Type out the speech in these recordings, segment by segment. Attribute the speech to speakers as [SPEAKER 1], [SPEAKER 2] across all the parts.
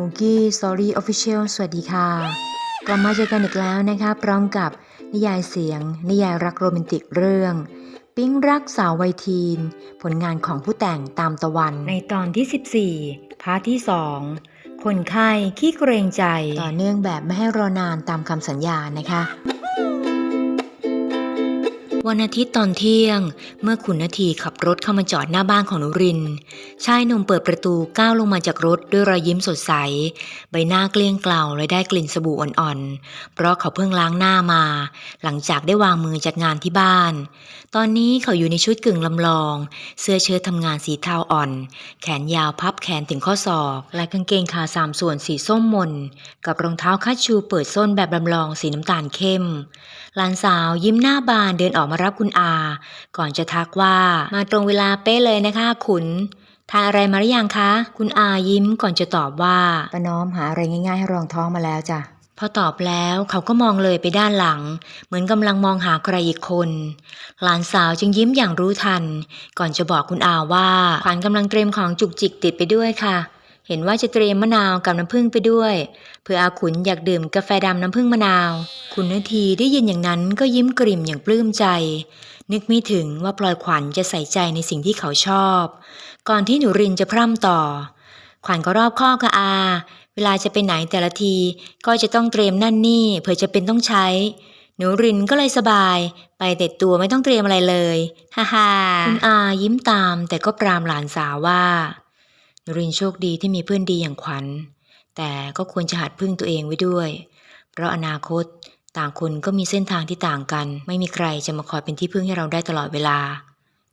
[SPEAKER 1] มูกี้สตอรี่ออฟฟิเชียลสวัสดีค่ะ กลับมาเจอกันอีกแล้วนะคะพร้อมกับนิยายเสียง นิยายรักโรแมนติกเรื่อง ปิ๊งรักสาววัยทีน ผลงานของผู้แต่งตามตะวัน ในตอนที่ 14 พาร์ทที่ 2 คนไข้ขี้เกรงใจ ต่อเนื่องแบบไม่ให้รอนานตามคำสัญญานะคะ วันอาทิตย์ตอนเที่ยง เมื่อคุณนาทีขับรถเข้ามาจอดหน้าบ้านของนุริน ชายหนุ่มเปิดประตูก้าวลงมาจากรถด้วยรอยยิ้มสดใส ใบหน้าเกลี้ยงเกลาและได้กลิ่นสบู่อ่อนๆ เพราะเขาเพิ่งล้างหน้ามา หลังจากได้วางมือจัดงานที่บ้าน ตอนนี้เขาอยู่ในชุดกึ่งลำลอง เสื้อเชิ้ตทำงานสีเทาอ่อน แขนยาวพับแขนถึงข้อศอก และกางเกงขาสามส่วนสีส้มมน กับรองเท้าคัชชูเปิดส้นแบบลำลองสีน้ำตาลเข้ม หลานสาวยิ้มหน้าบานเดินออกมารับคุณอา ก่อนจะทักว่ามาตรงเวลาเป๊ะเลยนะคะขุนทานอะไรมาหรือยังคะ คุณอายิ้มก่อนจะตอบว่าป้าน้อมหาอะไรง่ายๆให้รองท้องมาแล้วจ้ะพอตอบแล้วเขาก็มองเลยไปด้านหลัง เหมือนกำลังมองหาใครอีกคน หลานสาวจึงยิ้มอย่างรู้ทัน ก่อนจะบอกคุณอาว่าขวัญกำลังเตรียมของจุกจิกติดไปด้วยค่ะ เห็นว่าจะเตรียมมะนาวกับน้ำผึ้งไปด้วย เพื่ออาขุนอยากดื่มกาแฟดำน้ำผึ้งมะนาว คุณนาทีได้ยินอย่างนั้นก็ยิ้มกริ่มอย่างปลื้มใจ นึกไม่ถึงว่าพลอยขวัญจะใส่ใจในสิ่งที่เขาชอบ ก่อนที่หนูรินจะพร่ำต่อ ขวัญก็รอบคอบค่ะอา เวลาจะไปไหนแต่ละที ก็จะต้องเตรียมนั่นนี่เผื่อจะเป็นต้องใช้ หนูรินก็เลยสบาย ไปแต่ตัวไม่ต้องเตรียมอะไรเลยฮ่าฮ่าคุณอายิ้มตามแต่ก็ปรามหลานสาวว่า หนูรินโชคดีที่มีเพื่อนดีอย่างขวัญ แต่ก็ควรจะหัดพึ่งตัวเองไว้ด้วย เพราะอนาคตต่างคนก็มีเส้นทางที่ต่างกัน ไม่มีใครจะมาคอยเป็นที่พึ่งให้เราได้ตลอดเวลา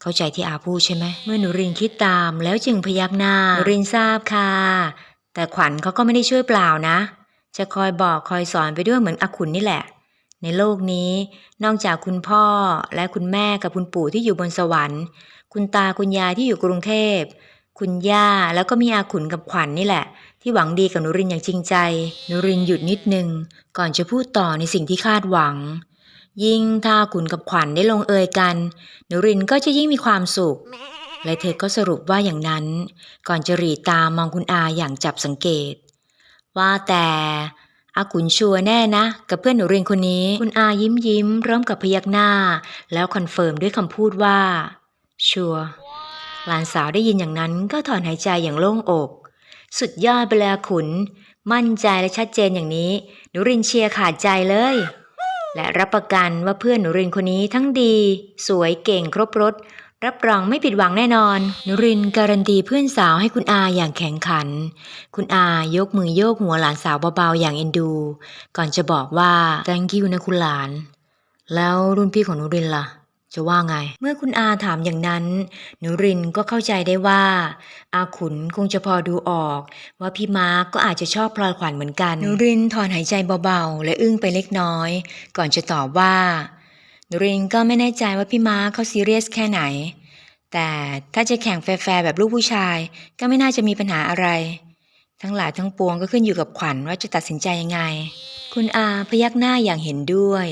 [SPEAKER 1] เข้าใจที่อาพูดใช่ไหม เมื่อหนูรินคิดตามแล้วจึงพยักหน้าหนูรินทราบค่ะ แต่ขวัญเขาก็ไม่ได้ช่วยเปล่านะ จะคอยบอกคอยสอนไปด้วยเหมือนอาขุนนี่แหละ ในโลกนี้ นอกจากคุณพ่อและคุณแม่กับคุณปู่ที่อยู่บนสวรรค์ คุณตาคุณยายที่อยู่กรุงเทพ คุณย่าแล้วก็มีอาขุนกับขวัญนนี่แหละ ที่หวังดีกับนุรินอย่างจริงใจ นุรินหยุดนิดนึง ก่อนจะพูดต่อในสิ่งที่คาดหวัง ยิ่งถ้าขุนกับขวัญได้ลงเอยกัน นุรินก็จะยิ่งมีความสุข และเธอก็สรุปว่าอย่างนั้น ก่อนจะรีตามองคุณอาอย่างจับสังเกต ว่าแต่อาขุนชัวร์แน่นะ กับเพื่อนหนูเรียนคนนี้ คุณอายิ้มยิ้มพร้อมกับพยักหน้า แล้วคอนเฟิร์มด้วยคำพูดว่า ชัวร์หลานสาวได้ยินอย่างนั้นก็ถอนหายใจอย่างโล่งอก สุดยอดไปเลยอาขุน มั่นใจและชัดเจนอย่างนี้ หนูรินเชียร์ขาดใจเลย และรับประกันว่าเพื่อนหนูรินคนนี้ทั้งดี สวยเก่งครบรถ รับรองไม่ผิดหวังแน่นอน หนุรินการันตีเพื่อนสาวให้คุณอาอย่างแข็งขัน คุณอายกมือโยกหัวหลานสาวเบาๆอย่างเอ็นดู ก่อนจะบอกว่า thank you นะคุณหลาน แล้วรุ่นพี่ของหนุรินล่ะ จะว่าไง เมื่อคุณอาถามอย่างนั้น หนุรินก็เข้าใจได้ว่า อาขุนคงจะพอดูออก ว่าพี่มาร์กก็อาจจะชอบพลอยขวัญเหมือนกัน หนุรินถอนหายใจเบาๆ และอึ้งไปเล็กน้อย ก่อนจะตอบว่า หนุรินก็ไม่แน่ใจว่าพี่มาร์คเขาซีเรียสแค่ไหน แต่ถ้าจะแข่งแฟร์แบบลูกผู้ชาย ก็ไม่น่าจะมีปัญหาอะไร ทั้งหลายทั้งปวงก็ขึ้นอยู่กับขวัญว่าจะตัดสินใจยังไงคุณอาพยักหน้าอย่างเห็นด้วย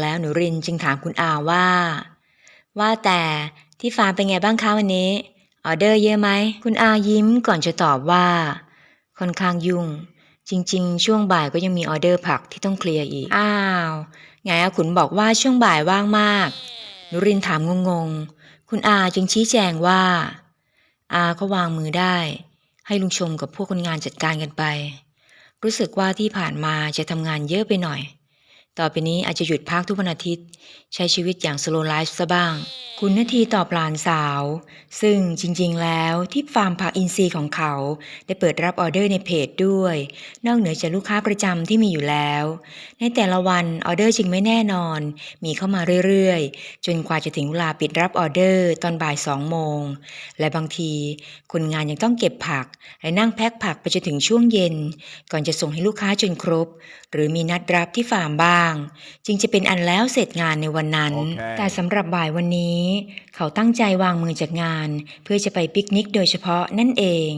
[SPEAKER 1] แล้วหนูรินจึงถามคุณอาว่า ว่าแต่ที่ฟาร์มเป็นไงบ้างคะวันนี้ ออเดอร์เยอะไหม คุณอายิ้มก่อนจะตอบว่า ค่อนข้างยุ่ง จริง ๆ ช่วงบ่ายก็ยังมีออเดอร์ผักที่ต้องเคลียร์อีก อ้าวไงอาขุนบอกว่าช่วงบ่ายว่างมาก นุรินถามงงๆ คุณอาจึงชี้แจงว่า อาก็วางมือได้ ให้ลุงชมกับพวกคนงานจัดการกันไป รู้สึกว่าที่ผ่านมาจะทำงานเยอะไปหน่อย ต่อไปนี้อาจจะหยุดพักทุกวันอาทิตย์ ใช้ชีวิตอย่างสโลไลฟ์ซะบ้าง คุณนาทีตอบหลานสาว ซึ่งจริงๆแล้วที่ฟาร์มผักอินทรีย์ของเขา ได้เปิดรับออเดอร์ในเพจด้วย นอกเหนือจากลูกค้าประจำที่มีอยู่แล้ว ในแต่ละวันออเดอร์จึงไม่แน่นอน มีเข้ามาเรื่อยๆ จนกว่าจะถึงเวลาปิดรับออเดอร์ตอนบ่ายสองโมง และบางทีคนงานยังต้องเก็บผัก และนั่งแพ็คผักไปจนถึงช่วงเย็น ก่อนจะส่งให้ลูกค้าจนครบ หรือมีนัดรับที่ฟาร์มบ้างางจึงจะเป็นอันแล้วเสร็จงานในวันนั้น
[SPEAKER 2] โอเค
[SPEAKER 1] แต่สำหรับบ่ายวันนี้ เขาตั้งใจวางมือจากงาน เพื่อจะไปปิกนิกโดยเฉพาะนั่นเอง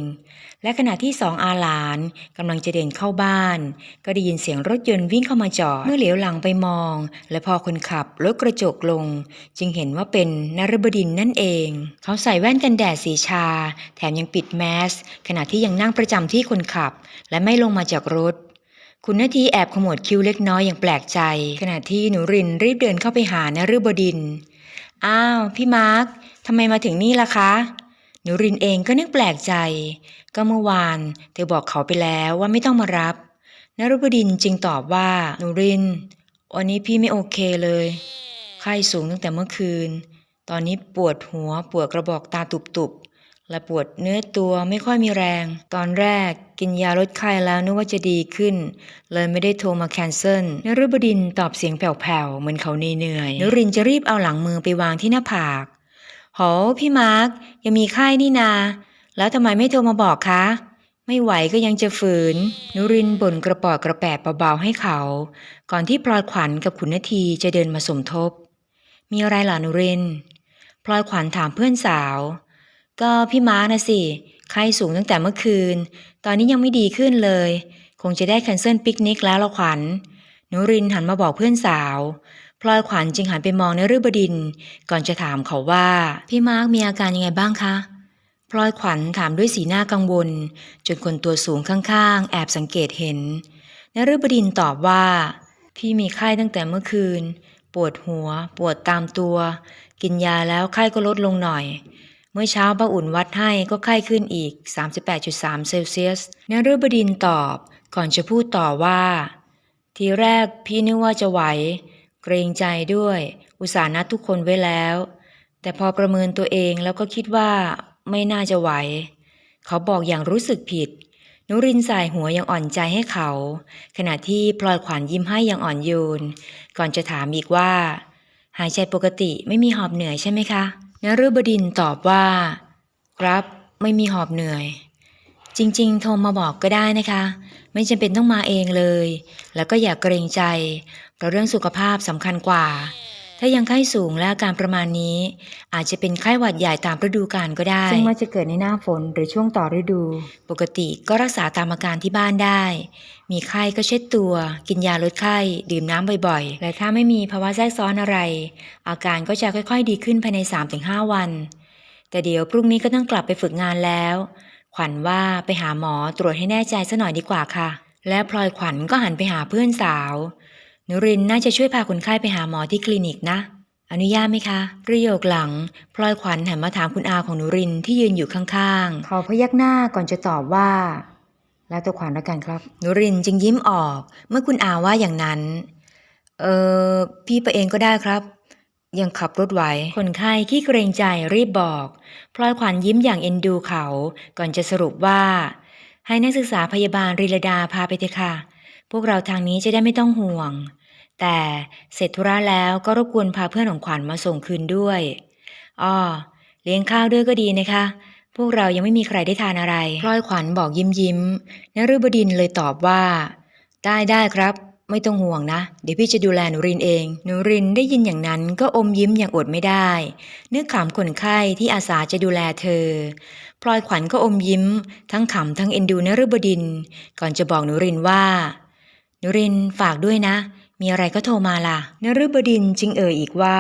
[SPEAKER 1] และขณะที่สองอาหลานกำลังจะเดินเข้าบ้าน ก็ได้ยินเสียงรถยนต์วิ่งเข้ามาจอด เมื่อเหลียวหลังไปมอง และพอคนขับลดกระจกลง จึงเห็นว่าเป็นนรบดินนั่นเอง เขาใส่แว่นกันแดดสีชา แถมยังปิดแมสขณะที่ยังนั่งประจำที่คนขับ และไม่ลงมาจากรถ คุณนาทีแอบขมวดคิ้วเล็กน้อยอย่างแปลกใจ ขณะที่หนูรินรีบเดินเข้าไปหานฤบดิน อ้าว พี่มาร์คทำไมมาถึงนี่ล่ะคะ หนูรินเองก็นึกแปลกใจ ก็เมื่อวาน เธอบอกเขาไปแล้วว่าไม่ต้องมารับนฤบดินจึงตอบว่าหนูริน วันนี้พี่ไม่โอเคเลย ไข้สูงตั้งแต่เมื่อคืน ตอนนี้ปวดหัวปวดกระบอกตาตุบๆ และปวดเนื้อตัวไม่ค่อยมีแรง ตอนแรกกินยาลดไข้แล้วนึกว่าจะดีขึ้น เลยไม่ได้โทรมาแคนเซิลนฤบดินตอบเสียงแผ่วๆ เหมือนเขาเหนื่อยนรินจะรีบเอาหลังมือไปวางที่หน้าผากโหพี่มาร์คยังมีไข้นี่นา แล้วทำไมไม่โทรมาบอกคะ ไม่ไหวก็ยังจะฝืนนุรินบ่นกระปอดกระแปดเบาๆให้เขา ก่อนที่พลอยขวัญกับขุนนาทีจะเดินมาสมทบ มีอะไรล่ะนุรินพลอยขวัญถามเพื่อนสาว ก็พี่มาร์กนะสิ ไข้สูงตั้งแต่เมื่อคืน ตอนนี้ยังไม่ดีขึ้นเลย คงจะได้แคนเซิลปิกนิกแล้วละขวัญนุรินหันมาบอกเพื่อนสาว พลอยขวัญจึงหันไปมองนฤบดิน ก่อนจะถามเขาว่า พี่มาร์กมีอาการยังไงบ้างคะ พลอยขวัญถามด้วยสีหน้ากังวล จนคนตัวสูงข้างๆ แอบสังเกตเห็นนฤบดินตอบว่า พี่มีไข้ตั้งแต่เมื่อคืน ปวดหัว ปวดตามตัว กินยาแล้วไข้ก็ลดลงหน่อย มื่อเช้าป้าอุ่นวัดให้ก็ไข้ขึ้นอีก 38.3 เซลเซียสนฤบดินตอบ ก่อนจะพูดต่อว่า ทีแรกพี่นึกว่าจะไหว เกรงใจด้วย อุตส่าห์นัดทุกคนไว้แล้ว แต่พอประเมินตัวเองแล้วก็คิดว่าไม่น่าจะไหว เขาบอกอย่างรู้สึกผิด นุรินสายหัวยังอ่อนใจให้เขา ขณะที่พลอยขวัญยิ้มให้อย่างอ่อนโยน ก่อนจะถามอีกว่า หายใจปกติไม่มีหอบเหนื่อยใช่ไหมคะ นฤบดินตอบว่า ครับไม่มีหอบเหนื่อย จริงๆ โทรมาบอกก็ได้นะคะ ไม่จำเป็นต้องมาเองเลย แล้วก็อย่าเกรงใจเพราะเรื่องสุขภาพสำคัญกว่า ถ้ายังไข้สูงและอาการประมาณนี้ อาจจะเป็นไข้หวัดใหญ่ตามฤดูกาลก็ได้ ซึ่งมักจะเกิดในหน้าฝนหรือช่วงต่อฤดู ปกติก็รักษาตามอาการที่บ้านได้ มีไข้ก็เช็ดตัว กินยาลดไข้ ดื่มน้ำบ่อยๆ และถ้าไม่มีภาวะแทรกซ้อนอะไร อาการก็จะค่อยๆ ดีขึ้นภายใน 3-5 วัน แต่เดี๋ยวพรุ่งนี้ก็ต้องกลับไปฝึกงานแล้ว ขวัญว่าไปหาหมอตรวจให้แน่ใจซะหน่อยดีกว่าค่ะ และพลอยขวัญก็หันไปหาเพื่อนสาว นุรินน่าจะช่วยพาคนไข้ไปหาหมอที่คลินิกนะ อนุญาตไหมคะ ประโยคหลัง พลอยขวัญหันมาถามคุณอาของนุรินที่ยืนอยู่ข้างๆ เขาพยักหน้าก่อนจะตอบว่า แล้วตัวขวัญแล้วกันครับ นุรินจึงยิ้มออก เมื่อคุณอาว่าอย่างนั้น เออพี่ไปเองก็ได้ครับ ยังขับรถไหว คนไข้ขี้เกรงใจรีบบอก พลอยขวัญยิ้มอย่างเอ็นดูเขา ก่อนจะสรุปว่า ให้นักศึกษาพยาบาลรีลดาพาไปเถอะค่ะ พวกเราทางนี้จะได้ไม่ต้องห่วง แต่เสร็จธุระแล้วก็รบกวนพาเพื่อนของขวัญมาส่งคืนด้วยอ้อเลี้ยงข้าวด้วยก็ดีนะคะ พวกเรายังไม่มีใครได้ทานอะไร พลอยขวัญบอกยิ้มยิ้มนฤบดินเลยตอบว่า ได้ได้ครับ ไม่ต้องห่วงนะ เดี๋ยวพี่จะดูแลหนูรินเอง หนูรินได้ยินอย่างนั้นก็อมยิ้มอย่างอดไม่ได้ นึกขำคนไข้ที่อาสาจะดูแลเธอ พลอยขวัญก็อมยิ้ม ทั้งขำทั้งเอ็นดูนฤบดิน ก่อนจะบอกหนูรินว่า นรินฝากด้วยนะ มีอะไรก็โทรมาล่ะนฤบดินจึงเอ่ยอีกว่า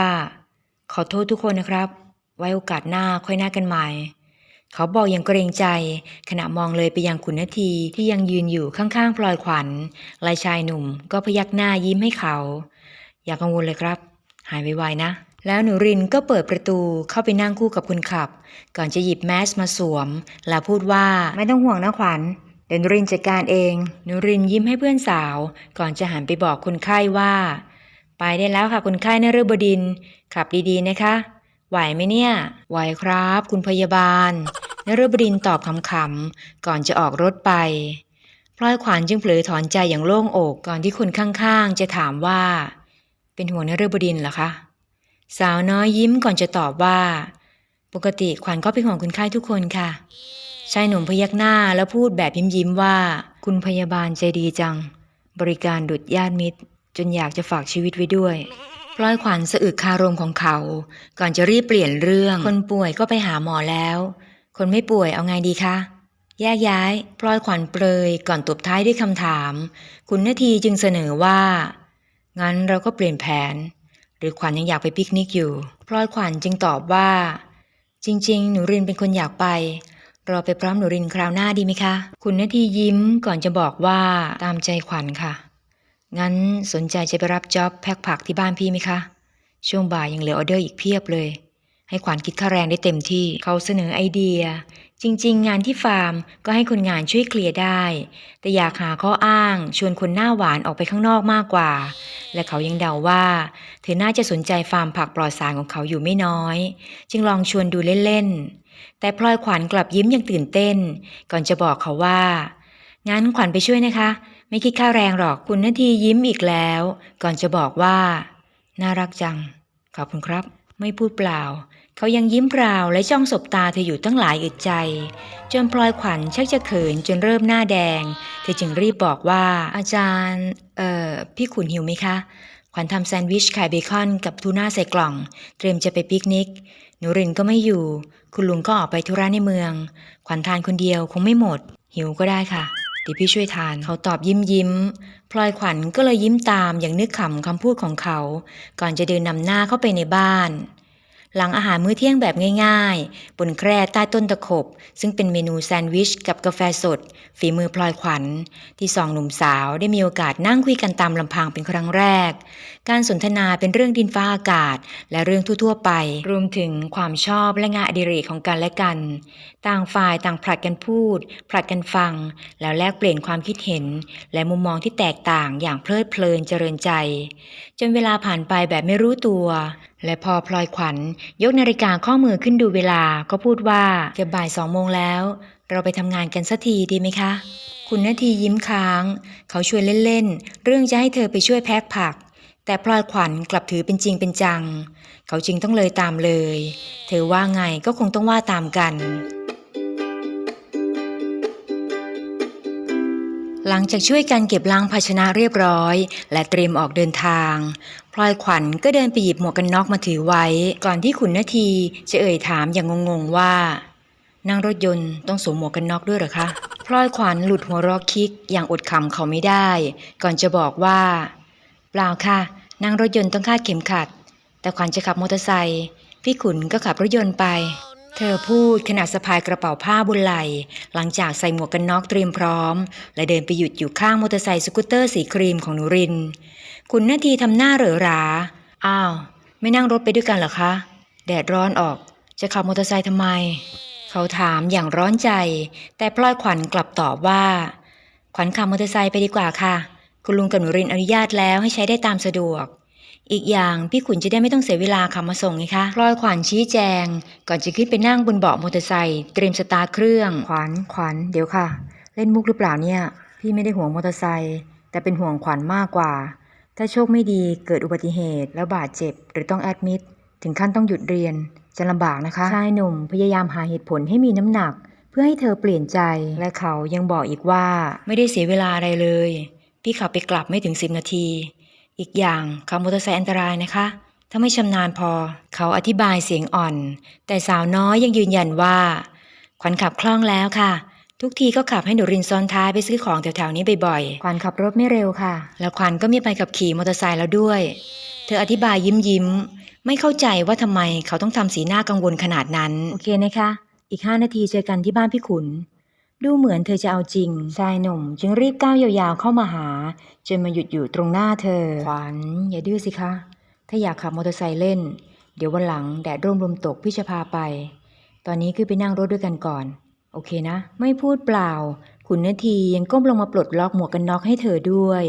[SPEAKER 1] ขอโทษทุกคนนะครับ ไว้โอกาสหน้าค่อยนัดกันใหม่ เขาบอกอย่างเกรงใจ ขณะมองเลยไปยังขุนนาทีที่ยังยืนอยู่ข้างๆพลอยขวัญลายชายหนุ่ม ก็พยักหน้ายิ้มให้เขา อย่ากังวลเลยครับ หายไวๆนะแล้วหนูรินก็เปิดประตูเข้าไปนั่งคู่กับคนขับ ก่อนจะหยิบแมสมาสวม แล้วพูดว่าไม่ต้องห่วงนะขวัญ เดนรินจัดการเองนูรินยิ้มให้เพื่อนสาว ก่อนจะหันไปบอกคนไข้ว่า ไปได้แล้วค่ะคนไข้นฤบดิน ขับดีๆนะคะ ไหวไหมเนี่ย ไหวครับ คุณพยาบาลนฤบดินตอบคำๆก่อนจะออกรถไปพลอยขวัญจึงเผลอถอนใจอย่างโล่งอกก่อนที่คนข้างๆ จะถามว่า เป็นห่วงนฤบดินเหรอคะ สาวน้อยยิ้มก่อนจะตอบว่า ปกติขวัญก็เป็นห่วงคนไข้ทุกคนค่ะ ชายหนุ่มพยักหน้าแล้วพูดแบบยิ้มๆว่า คุณพยาบาลใจดีจัง บริการดุดญาติมิตร จนอยากจะฝากชีวิตไว้ด้วยพลอยขวัญสะอึกคารมของเขา ก่อนจะรีบเปลี่ยนเรื่อง คนป่วยก็ไปหาหมอแล้ว คนไม่ป่วยเอาไงดีคะแยกย้ายพลอยขวัญเปรยก่อนตบท้ายด้วยคำถาม คุณนาทีจึงเสนอว่า งั้นเราก็เปลี่ยนแผน หรือขวัญยังอยากไปปิกนิกอยู่พลอยขวัญจึงตอบว่า จริง ๆ หนูรินเป็นคนอยากไป รอไปพร้อมหนูรินคราวหน้าดีไหมคะ คุณนาทียิ้มก่อนจะบอกว่าตามใจขวัญค่ะ งั้นสนใจจะไปรับจ็อบแพ็คผักที่บ้านพี่ไหมคะ ช่วงบ่ายยังเหลือออเดอร์อีกเพียบเลย ให้ขวัญคิดค่าแรงได้เต็มที่เขาเสนอไอเดีย จริง ๆ งานที่ฟาร์มก็ให้คนงานช่วยเคลียร์ได้ แต่อยากหาข้ออ้าง ชวนคนหน้าหวานออกไปข้างนอกมากกว่า และเขายังเดาว่า เธอน่าจะสนใจฟาร์มผักปลอดสารของเขาอยู่ไม่น้อย จึงลองชวนดูเล่นๆ แต่พลอยขวัญกลับยิ้มอย่างตื่นเต้น ก่อนจะบอกเขาว่า งั้นขวัญไปช่วยนะคะ ไม่คิดค่าแรงหรอกคุณนาทียิ้มอีกแล้ว ก่อนจะบอกว่า น่ารักจัง ขอบคุณครับ ไม่พูดเปล่า เขายังยิ้มเปล่าและจ้องสบตาเธออยู่ตั้งหลายอึดใจ จนพลอยขวัญชักจะเขินจนเริ่มหน้าแดง เธอจึงรีบบอกว่า อาจารย์ เอ่อ พี่ขุนหิวไหมคะขวัญทำแซนด์วิชไข่เบคอนกับทูน่าใส่กล่อง เตรียมจะไปปิกนิก หนูรินก็ไม่อยู่ คุณลุงก็ออกไปธุระในเมือง ขวัญทานคนเดียวคงไม่หมด หิวก็ได้ค่ะเดี๋ยวพี่ช่วยทานเขาตอบยิ้มยิ้มพลอยขวัญก็เลยยิ้มตามอย่างนึกขำคำพูดของเขา ก่อนจะเดินนำหน้าเข้าไปในบ้าน หลังอาหารมื้อเที่ยงแบบง่ายๆ บนแคร่ใต้ต้นตะขบ ซึ่งเป็นเมนูแซนด์วิชกับกาแฟสด ฝีมือพลอยขวัญ ที่สองหนุ่มสาวได้มีโอกาสนั่งคุยกันตามลำพังเป็นครั้งแรก การสนทนาเป็นเรื่องดินฟ้าอากาศ และเรื่องทั่วๆไป รวมถึงความชอบและงานอดิเรกของกันและกัน ต่างฝ่ายต่างผลัดกันพูด ผลัดกันฟัง แล้วแลกเปลี่ยนความคิดเห็น และมุมมองที่แตกต่างอย่างเพลิดเพลินเจริญใจ จนเวลาผ่านไปแบบไม่รู้ตัว และพอพลอยขวัญ ยกนาฬิกาข้อมือขึ้นดูเวลาก็พูดว่าเกือบบ่ายสองโมงแล้ว เราไปทำงานกันสักทีดีไหมคะ คุณนาทียิ้มค้าง เขาชวนเล่นๆ เรื่องจะให้เธอไปช่วยแพ็คผัก แต่พลอยขวัญกลับถือเป็นจริงเป็นจัง เขาจึงต้องเลยตามเลย เธอว่าไงก็คงต้องว่าตามกัน หลังจากช่วยกันเก็บล้างภาชนะเรียบร้อย และเตรียมออกเดินทางพลอยขวัญก็เดินไปหยิบหมวกกันน็อกมาถือไว้ ก่อนที่ขุนนาทีจะเอ่ยถามอย่างงงๆว่า นั่งรถยนต์ต้องสวมหมวกกันน็อกด้วยหรอคะพลอยขวัญหลุดหัวรอกคิกอย่างอดขำเขาไม่ได้ ก่อนจะบอกว่า เปล่าค่ะ นั่งรถยนต์ต้องคาดเข็มขัด แต่ขวัญจะขับมอเตอร์ไซค์พี่ขุนก็ขับรถยนต์ไป เธอพูดขณะสะพายกระเป๋าผ้าบนไหล่หลังจากใส่หมวกกันน็อกเตรียมพร้อม และเดินไปหยุดอยู่ข้างมอเตอร์ไซค์สกูตเตอร์สีครีมของหนูริน คุณนาทีทำหน้าเหรอรา อ้าว ไม่นั่งรถไปด้วยกันเหรอคะ แดดร้อนออก จะขับมอเตอร์ไซค์ทำไม เขาถามอย่างร้อนใจ แต่พลอยขวัญกลับตอบว่า ขวัญขับมอเตอร์ไซค์ไปดีกว่าค่ะ คุณลุงกับหนูรินอนุญาตแล้วให้ใช้ได้ตามสะดวก อีกอย่างพี่ขุนจะได้ไม่ต้องเสียเวลาขับมาส่งไงคะพลอยขวัญชี้แจง ก่อนจะขึ้นไปนั่งบนเบาะมอเตอร์ไซค์เตรียมสตาร์ทเครื่องขวัญขวัญเดี๋ยวค่ะ เล่นมุกหรือเปล่าเนี่ย พี่ไม่ได้ห่วงมอเตอร์ไซค์แต่เป็นห่วงขวัญมากกว่า ถ้าโชคไม่ดีเกิดอุบัติเหตุแล้วบาดเจ็บ หรือต้องแอดมิดถึงขั้นต้องหยุดเรียนจะลำบากนะคะชายหนุ่มพยายามหาเหตุผลให้มีน้ำหนัก เพื่อให้เธอเปลี่ยนใจและเขายังบอกอีกว่า ไม่ได้เสียเวลาอะไรเลย พี่ขับไปกลับไม่ถึงสิบนาที อีกอย่างขับมอเตอร์ไซค์อันตรายนะคะ ถ้าไม่ชำนาญพอ เขาอธิบายเสียงอ่อน แต่สาวน้อยยังยืนยันว่า ขวัญขับคล่องแล้วค่ะ ทุกทีก็ขับให้หนูรินซ้อนท้ายไปซื้อของแถวๆนี้บ่อยๆขวัญขับรถไม่เร็วค่ะ แล้วขวัญก็มีไปขับขี่มอเตอร์ไซค์แล้วด้วย เธออธิบายยิ้มยิ้มๆไม่เข้าใจว่าทำไมเขาต้องทำสีหน้ากังวลขนาดนั้น โอเคนะคะ อีกห้านาทีเจอกันที่บ้านพี่ขุน ดูเหมือนเธอจะเอาจริง ชายหนุ่มจึงรีบก้าวยาวๆเข้ามาหา จนมาหยุดอยู่ตรงหน้าเธอ ขวัญอย่าดื้อสิคะ ถ้าอยากขับมอเตอร์ไซค์เล่น เดี๋ยววันหลังแดดร่มลมตกพี่จะพาไป ตอนนี้คือไปนั่งรถด้วยกันก่อน โอเคนะ ไม่พูดเปล่า ขุนนาทียังก้มลงมาปลดล็อกหมวกกันน็อกให้เธอด้วย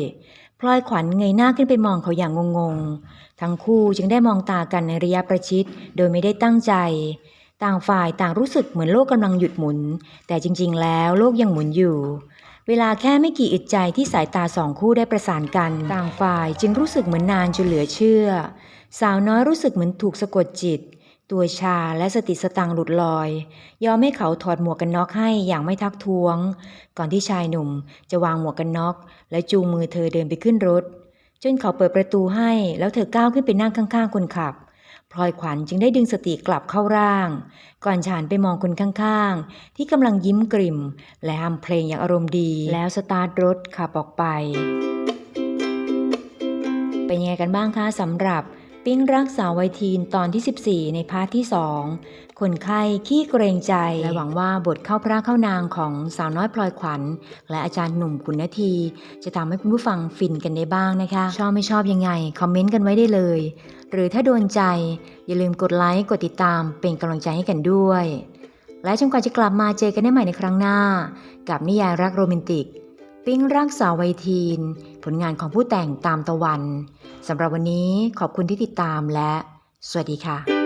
[SPEAKER 1] พลอยขวัญเงยหน้าขึ้นไปมองเขาอย่างงงๆ ทั้งคู่จึงได้มองตากันในระยะประชิด โดยไม่ได้ตั้งใจ ต่างฝ่ายต่างรู้สึกเหมือนโลกกำลังหยุดหมุน แต่จริงๆ แล้วโลกยังหมุนอยู่ เวลาแค่ไม่กี่อึดใจที่สายตาสองคู่ได้ประสานกัน ต่างฝ่ายจึงรู้สึกเหมือนนานจนเหลือเชื่อ สาวน้อยรู้สึกเหมือนถูกสะกดจิต ตัวชาและสติสตังหลุดลอย ยอมให้เขาถอดหมวกกันน็อกให้อย่างไม่ทักท้วง ก่อนที่ชายหนุ่มจะวางหมวกกันน็อก และจูงมือเธอเดินไปขึ้นรถ จนเขาเปิดประตูให้แล้วเธอก้าวขึ้นไปนั่งข้างๆคนขับ พลอยขวัญจึงได้ดึงสติกลับเข้าร่าง ก่อนฉานไปมองคนข้างๆ ที่กำลังยิ้มกริ่ม และฮัมเพลงอย่างอารมณ์ดี แล้วสตาร์ทรถขับออกไป เป็นยังไงกันบ้างคะสำหรับ ปิ้งรักสาววัยทีนตอนที่ 14 ในพาร์ทที่ 2 คนไข้ขี้เกรงใจ และหวังว่าบทเข้าพระเข้านางของสาวน้อยพลอยขวัญ และอาจารย์หนุ่มคุณนาที จะทำให้คุณผู้ฟังฟินกันได้บ้างนะคะ ชอบไม่ชอบยังไง คอมเมนต์กันไว้ได้เลย หรือถ้าโดนใจ อย่าลืมกดไลค์กดติดตามเป็นกำลังใจให้กันด้วย และจนกว่าจะกลับมาเจอกันได้ใหม่ในครั้งหน้า กับนิยายรักโรแมนติก ปิ้งร่างสาววัยทีน ผลงานของผู้แต่งตามตะวันสำหรับวันนี้ขอบคุณที่ติดตามและ สวัสดีค่ะ